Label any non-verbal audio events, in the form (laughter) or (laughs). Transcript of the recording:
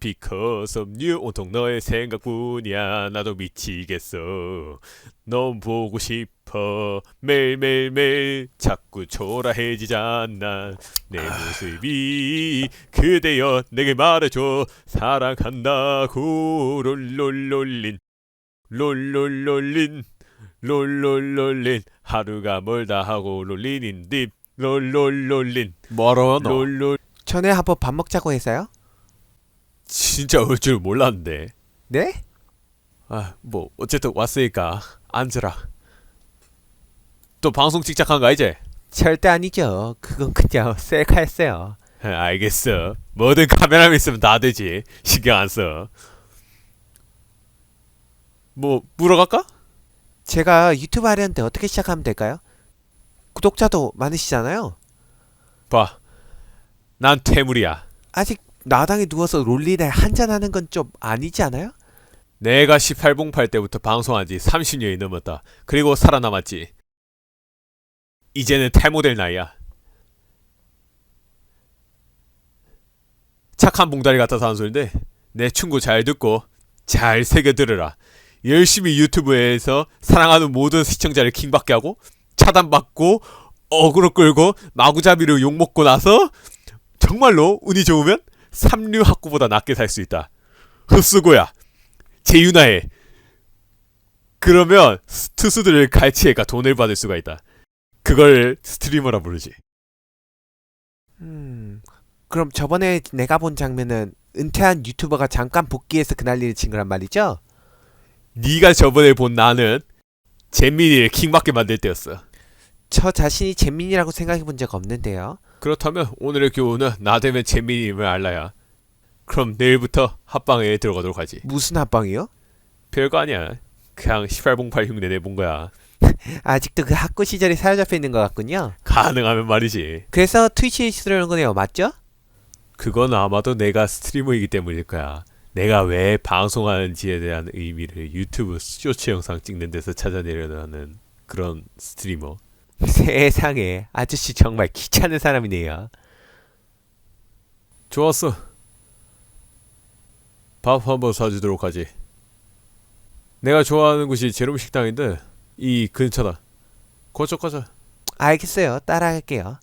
because of you. 온통 너의 생각뿐이야. 나도 미치겠어. 넌 보고 싶어. 매일매일매일 자꾸 초라해지잖아. 내 모습이 그대여 내게 말해줘. 사랑한다고. 롤롤롤린. 롤롤롤린. 롤롤롤린. 하루가 멀다 하고 롤린인 딥. 롤롤롤린. 뭐로 너? 롤롤. 전에 한번 밥 먹자고 해서요? 진짜 올 줄 몰랐는데 네? 아 뭐 어쨌든 왔으니까 앉으라 또 방송 찍작한 거 이제 절대 아니죠. 그건 그냥 (laughs) 셀카였어요. 알겠어 뭐든 카메라만 있으면 다 되지 신경 안 써 뭐 물어갈까? 제가 유튜브 하려는데 어떻게 시작하면 될까요? 구독자도 많으시잖아요. 봐 난 퇴물이야 아직 나당에 누워서 롤리를 한잔하는 건 좀 아니지 않아요? 내가 18봉팔 때부터 방송한 지 30년이 넘었다. 그리고 살아남았지. 이제는 탈모될 나이야. 착한 봉다리 같아서 하는 소린데 내 충고 잘 듣고 잘 새겨 들으라. 열심히 유튜브에서 사랑하는 모든 시청자를 킹받게 하고 차단받고 어그로 끌고 마구잡이로 욕먹고 나서 정말로 운이 좋으면 삼류 학구보다 낫게 살 수 있다. 흡수고야. 제윤아해 그러면 투수들을 갈치해가 돈을 받을 수가 있다. 그걸 스트리머라 부르지. 음. 그럼 저번에 내가 본 장면은 은퇴한 유튜버가 잠깐 복귀해서 그 난리를 친 거란 말이죠? 네가 저번에 본 나는 재민이를 킹받게 만들 때였어 저 자신이 재민이라고 생각해 본 적 없는데요. 그렇다면 오늘의 교훈은 나 되면 재민이임을 알라야 그럼 내일부터 합방에 들어가도록 하지 무슨 합방이요? 별거 아니야 그냥 18봉팔 흉내 내 본 거야 (laughs) 아직도 그 학교 시절이 사로잡혀 있는 것 같군요. 가능하면 말이지 그래서 트위치에 들어오는 거네요. 맞죠? 그건 아마도 내가 스트리머이기 때문일 거야. 내가 왜 방송하는지에 대한 의미를 유튜브 쇼츠 영상 찍는 데서 찾아내려는 그런 스트리머. 세상에 아저씨 정말 귀찮은 사람이네요. 좋았어. 밥 한번 사주도록 하지. 내가 좋아하는 곳이 제롬 식당인데 이 근처다. 거쪽 가자. 알겠어요. 따라갈게요.